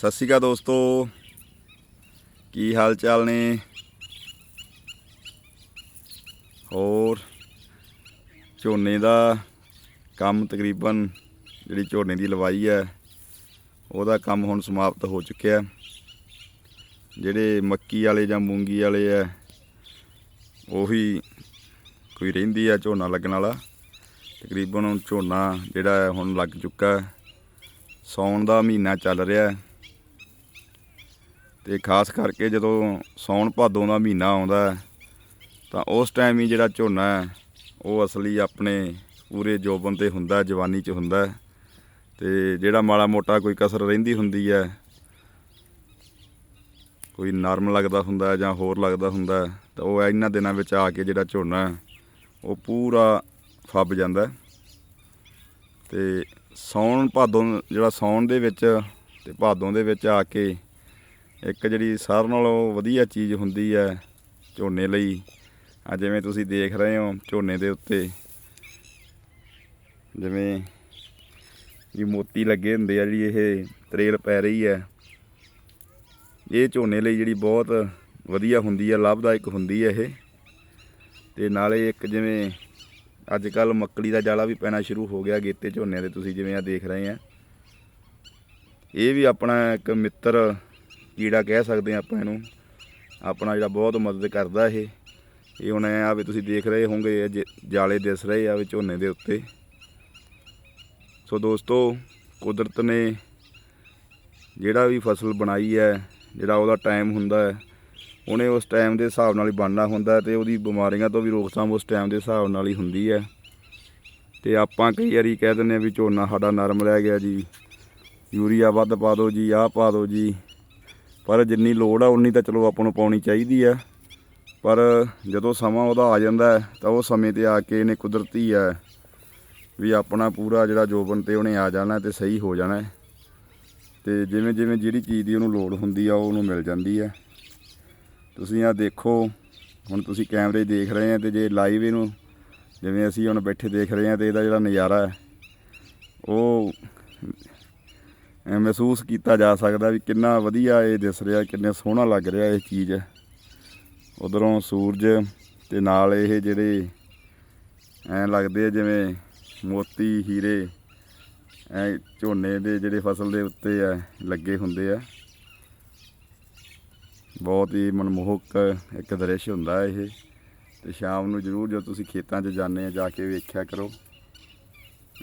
ਸਤਿ ਸ਼੍ਰੀ ਅਕਾਲ ਦੋਸਤੋ। ਕੀ ਹਾਲ ਚਾਲ ਨੇ? ਹੋਰ, ਝੋਨੇ ਦਾ ਕੰਮ ਤਕਰੀਬਨ ਜਿਹੜੀ ਝੋਨੇ ਦੀ ਲਵਾਈ ਹੈ, ਉਹਦਾ ਕੰਮ ਹੁਣ ਸਮਾਪਤ ਹੋ ਚੁੱਕਿਆ ਜਿਹੜੇ ਮੱਕੀ ਵਾਲੇ ਜਾਂ ਮੂੰਗੀ ਵਾਲੇ ਹੈ, ਉਹੀ ਕੋਈ ਰਹਿੰਦੀ ਆ ਝੋਨਾ ਲੱਗਣ ਵਾਲਾ। ਤਕਰੀਬਨ ਹੁਣ ਝੋਨਾ ਜਿਹੜਾ ਹੁਣ ਲੱਗ ਚੁੱਕਾ ਹੈ। ਸੌਣ ਦਾ ਮਹੀਨਾ ਚੱਲ ਰਿਹਾ ਹੈ। ਤੇ ਖਾਸ ਕਰਕੇ ਜਦੋਂ ਸੌਣ ਭਾਦੋਂ ਦਾ ਮਹੀਨਾ ਆਉਂਦਾ ਤਾਂ ਉਸ ਟਾਈਮ ਹੀ ਜਿਹੜਾ ਝੋਨਾ ਹੈ, ਉਹ ਅਸਲੀ ਆਪਣੇ ਪੂਰੇ ਜੋਬਨ ਤੇ ਹੁੰਦਾ ਜਵਾਨੀ 'ਚ ਹੁੰਦਾ ਹੈ। ਤੇ ਜਿਹੜਾ ਮਾੜਾ ਮੋਟਾ ਕੋਈ ਕਸਰ ਰਹਿੰਦੀ ਹੁੰਦੀ ਹੈ, ਕੋਈ ਨਰਮ ਲੱਗਦਾ ਹੁੰਦਾ ਜਾਂ ਹੋਰ ਲੱਗਦਾ ਹੁੰਦਾ ਤਾਂ ਉਹ ਇਹਨਾਂ ਦਿਨਾਂ ਵਿੱਚ ਆ ਕੇ ਜਿਹੜਾ ਝੋਨਾ ਉਹ ਪੂਰਾ ਫੱਬ ਜਾਂਦਾ ਹੈ। ਤੇ ਸੌਣ ਭਾਦੋਂ ਜਿਹੜਾ ਸੌਣ ਦੇ ਵਿੱਚ ਤੇ ਭਾਦੋਂ ਦੇ ਵਿੱਚ ਆ ਕੇ ਇੱਕ ਜਿਹੜੀ ਸਾਰਿਆਂ ਨਾਲੋਂ ਵਧੀਆ ਚੀਜ਼ ਹੁੰਦੀ ਹੈ ਝੋਨੇ ਲਈ। ਆ ਜਿਵੇਂ ਤੁਸੀਂ ਦੇਖ ਰਹੇ ਹੋ ਝੋਨੇ ਦੇ ਉੱਤੇ। ਜਿਵੇਂ ਇਹ ਮੋਤੀ ਲੱਗੇ ਹੁੰਦੇ ਆ ਜਿਹੜੀ ਇਹ ਤਰੇਲ ਪੈ ਰਹੀ ਹੈ। ਇਹ ਝੋਨੇ ਲਈ ਜਿਹੜੀ ਬਹੁਤ ਵਧੀਆ ਹੁੰਦੀ ਹੈ, ਲਾਭਦਾਇਕ ਹੁੰਦੀ ਹੈ ਇਹ। ਤੇ ਨਾਲੇ ਇੱਕ ਜਿਵੇਂ ਅੱਜ ਕੱਲ ਮੱਕੜੀ ਦਾ ਜਾਲਾ ਵੀ ਪੈਣਾ ਸ਼ੁਰੂ ਹੋ ਗਿਆ ਗੇਤੇ ਝੋਨਿਆਂ ਦੇ, ਤੁਸੀਂ ਜਿਵੇਂ ਆ ਦੇਖ ਰਹੇ ਆ। ਇਹ ਵੀ ਆਪਣਾ ਇੱਕ ਮਿੱਤਰ ਕੀੜਾ ਕਹਿ ਸਕਦੇ ਆ ਆਪਾਂ ਇਹਨੂੰ। ਆਪਣਾ ਜਿਹੜਾ ਬਹੁਤ ਮਦਦ ਕਰਦਾ ਇਹ। ਇਹ ਹੁਣ ਐਂ ਆ ਵੀ ਤੁਸੀਂ ਦੇਖ ਰਹੇ ਹੋਵੋਗੇ, ਇਹ ਜਾਲੇ ਦਿਸ ਰਹੇ ਆ ਵੀ ਝੋਨੇ ਦੇ ਉੱਤੇ। ਸੋ ਦੋਸਤੋ, ਕੁਦਰਤ ਨੇ ਜਿਹੜਾ ਵੀ ਫਸਲ ਬਣਾਈ ਹੈ, ਜਿਹੜਾ ਉਹਦਾ ਟਾਈਮ ਹੁੰਦਾ ਹੈ, ਉਹਨੇ ਉਸ ਟਾਈਮ ਦੇ ਹਿਸਾਬ ਨਾਲ ਹੀ ਬਣਨਾ ਹੁੰਦਾ ਹੈ ਤੇ ਉਹਦੀ ਬਿਮਾਰੀਆਂ ਤੋਂ ਵੀ ਰੋਕਥਾਮ ਉਸ ਟਾਈਮ ਦੇ ਹਿਸਾਬ ਨਾਲ ਹੀ ਹੁੰਦੀ ਹੈ। ਤੇ ਆਪਾਂ ਕਈ ਵਾਰੀ ਕਹਿ ਦਿੰਦੇ ਆ ਵੀ ਝੋਨਾ ਸਾਡਾ ਨਰਮ ਰਹਿ ਗਿਆ ਜੀ। ਯੂਰੀਆ ਵੱਧ ਪਾ ਦਿਓ ਜੀ, ਆਹ ਪਾ ਦਿਓ ਜੀ। ਪਰ ਜਿੰਨੀ ਲੋੜ ਆ, ਉਨੀ ਤਾਂ ਚਲੋ ਆਪਾਂ ਨੂੰ ਪਾਉਣੀ ਚਾਹੀਦੀ ਆ ਪਰ ਜਦੋਂ ਸਮਾਂ ਉਹਦਾ ਆ ਜਾਂਦਾ ਤਾਂ ਉਹ ਸਮੇਂ ਤੇ ਆ ਕੇ ਇਹਨੇ ਕੁਦਰਤੀ ਹੈ ਵੀ ਆਪਣਾ ਪੂਰਾ ਜਿਹੜਾ ਜੋਬਨ ਤੇ ਉਹਨੇ ਆ ਜਾਣਾ ਤੇ ਸਹੀ ਹੋ ਜਾਣਾ ਹੈ। ਤੇ ਜਿਵੇਂ ਜਿਵੇਂ ਜਿਹੜੀ ਚੀਜ਼ ਦੀ ਉਹਨੂੰ ਲੋੜ ਹੁੰਦੀ ਆ ਉਹ ਉਹਨੂੰ ਮਿਲ ਜਾਂਦੀ ਹੈ ਤੁਸੀਂ ਆ ਦੇਖੋ, ਹੁਣ ਤੁਸੀਂ ਕੈਮਰੇ ਦੇਖ ਰਹੇ ਆ ਤੇ ਜੇ ਲਾਈਵ ਇਹਨੂੰ, ਜਿਵੇਂ ਅਸੀਂ ਹੁਣ ਬੈਠੇ ਦੇਖ ਰਹੇ ਆ ਤੇ ਇਹਦਾ ਜਿਹੜਾ ਨਜ਼ਾਰਾ ਹੈ, ਉਹ ਮਹਿਸੂਸ ਕੀਤਾ ਜਾ ਸਕਦਾ ਵੀ ਕਿੰਨਾ ਵਧੀਆ ਇਹ ਦਿਸ ਰਿਹਾ, ਕਿੰਨੇ ਸੋਹਣਾ ਲੱਗ ਰਿਹਾ ਇਹ ਚੀਜ਼। ਉਧਰੋਂ ਸੂਰਜ ਤੇ ਨਾਲ ਇਹ ਜਿਹੜੇ ਐ ਲੱਗਦੇ ਆ ਜਿਵੇਂ ਮੋਤੀ, ਹੀਰੇ, ਐ ਝੋਨੇ ਦੇ ਜਿਹੜੇ ਫਸਲ ਦੇ ਉੱਤੇ ਆ ਲੱਗੇ ਹੁੰਦੇ ਆ। ਬਹੁਤ ਹੀ ਮਨਮੋਹਕ ਇੱਕ ਦ੍ਰਿਸ਼ ਹੁੰਦਾ ਇਹ। ਤੇ ਸ਼ਾਮ ਨੂੰ ਜ਼ਰੂਰ ਜਦੋਂ ਤੁਸੀਂ ਖੇਤਾਂ 'ਚ ਜਾਂਦੇ ਆ, ਜਾ ਕੇ ਵੇਖਿਆ ਕਰੋ।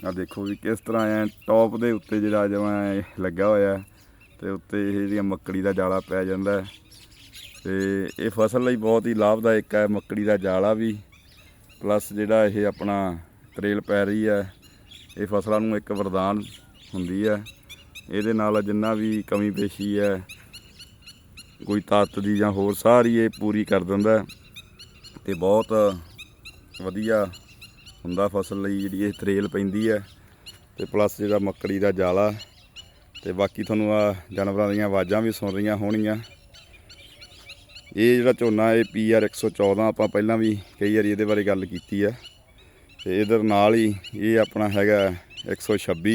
ਆ ਦੇਖੋ ਵੀ ਕਿਸ ਤਰ੍ਹਾਂ ਐ ਟੌਪ ਦੇ ਉੱਤੇ ਜਿਹੜਾ ਜਮਾਂ ਲੱਗਾ ਹੋਇਆ ਹੈ, ਤੇ ਉੱਤੇ ਇਹ ਜਿਹੜੀਆਂ ਮੱਕੜੀ ਦਾ ਜਾਲਾ ਪੈ ਜਾਂਦਾ ਹੈ। ਤੇ ਇਹ ਫਸਲ ਲਈ ਬਹੁਤ ਹੀ ਲਾਭਦਾਇਕ ਹੈ, ਮੱਕੜੀ ਦਾ ਜਾਲਾ ਵੀ। ਪਲੱਸ ਜਿਹੜਾ ਇਹ ਆਪਣਾ ਤਰੇਲ ਪੈ ਰਹੀ ਹੈ, ਇਹ ਫਸਲਾਂ ਨੂੰ ਇੱਕ ਵਰਦਾਨ ਹੁੰਦੀ ਹੈ। ਇਹਦੇ ਨਾਲ ਜਿੰਨਾ ਵੀ ਕਮੀ ਪੇਸ਼ੀ ਹੈ, ਕੋਈ ਤਾਕਤ ਦੀ ਜਾਂ ਹੋਰ ਸਾਰੀ ਇਹ ਪੂਰੀ ਕਰ ਦਿੰਦਾ ਹੈ। ਤੇ ਬਹੁਤ ਵਧੀਆ ਹੁੰਦਾ ਫਸਲ ਲਈ ਜਿਹੜੀ ਇਹ ਤਰੇਲ ਪੈਂਦੀ ਹੈ ਤੇ ਪਲੱਸ ਜਿਹੜਾ ਮੱਕੜੀ ਦਾ ਜਾਲਾ ਤੇ ਬਾਕੀ ਤੁਹਾਨੂੰ ਆ ਜਾਨਵਰਾਂ ਦੀਆਂ ਆਵਾਜ਼ਾਂ ਵੀ ਸੁਣ ਰਹੀਆਂ ਹੋਣਗੀਆਂ। ਇਹ ਜਿਹੜਾ ਝੋਨਾ ਇਹ ਪੀਆਰ 114 ਆਪਾਂ ਪਹਿਲਾਂ ਵੀ ਕਈ ਵਾਰੀ ਇਹਦੇ ਬਾਰੇ ਗੱਲ ਕੀਤੀ ਆ ਤੇ ਇਧਰ ਨਾਲ ਹੀ ਇਹ ਆਪਣਾ ਹੈਗਾ 126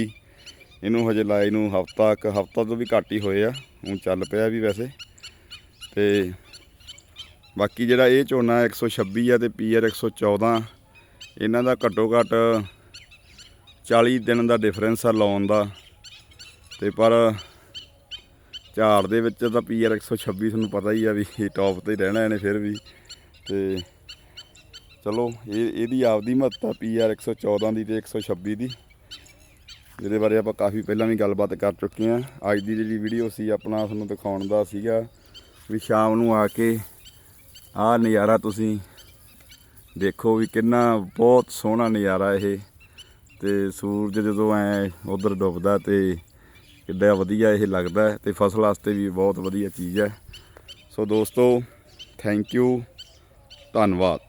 ਇਹਨੂੰ ਹਜੇ ਲਾਏ ਨੂੰ ਹਫਤਾ ਇੱਕ ਹਫਤਾ ਤੋਂ ਵੀ ਘੱਟ ਹੀ ਹੋਏ ਆ, ਹੁਣ ਚੱਲ ਪਿਆ ਵੀ ਵੈਸੇ। ਤੇ ਬਾਕੀ ਜਿਹੜਾ ਇਹ ਝੋਨਾ 126 ਆ ਤੇ ਪੀਆਰ 114 ਇਹਨਾਂ ਦਾ ਘੱਟੋ ਘੱਟ 40 ਦਿਨ ਦਾ ਡਿਫਰੈਂਸ ਆ ਲਾਉਣ ਦਾ। ਤੇ ਪਰ ਝਾੜ ਦੇ ਵਿੱਚ ਤਾਂ ਪੀਆਰ 126 ਤੁਹਾਨੂੰ ਪਤਾ ਹੀ ਆ ਵੀ ਇਹ ਟੌਪ ਤੇ ਰਹਿਣਾ ਇਹਨੇ ਫਿਰ ਵੀ। ਤੇ ਚਲੋ, ਇਹ, ਇਹਦੀ ਆਪਦੀ ਮਹੱਤਤਾ ਪੀਆਰ 114 ਦੀ ਤੇ 126 ਦੀ। ਜਿਹਦੇ ਬਾਰੇ ਆਪਾਂ ਕਾਫੀ ਪਹਿਲਾਂ ਵੀ ਗੱਲਬਾਤ ਕਰ ਚੁੱਕੇ ਹਾਂ। ਅੱਜ ਦੀ ਜਿਹੜੀ ਵੀਡੀਓ ਸੀ, ਆਪਣਾ ਤੁਹਾਨੂੰ ਦਿਖਾਉਣ ਦਾ ਸੀਗਾ ਵੀ ਸ਼ਾਮ ਨੂੰ ਆ ਕੇ ਆਹ ਨਜ਼ਾਰਾ ਤੁਸੀਂ ਦੇਖੋ ਵੀ ਕਿੰਨਾ ਬਹੁਤ ਸੋਹਣਾ ਨਜ਼ਾਰਾ ਇਹ। ਤੇ ਸੂਰਜ ਜਦੋਂ ਐ ਉਧਰ ਡੁੱਬਦਾ ਤੇ ਕਿੱਡਾ ਵਧੀਆ ਇਹ ਲੱਗਦਾ ਹੈ ਤੇ ਫਸਲ ਵਾਸਤੇ ਵੀ ਬਹੁਤ ਵਧੀਆ ਚੀਜ਼ ਹੈ। ਸੋ ਦੋਸਤੋ ਥੈਂਕ ਯੂ ਧੰਨਵਾਦ।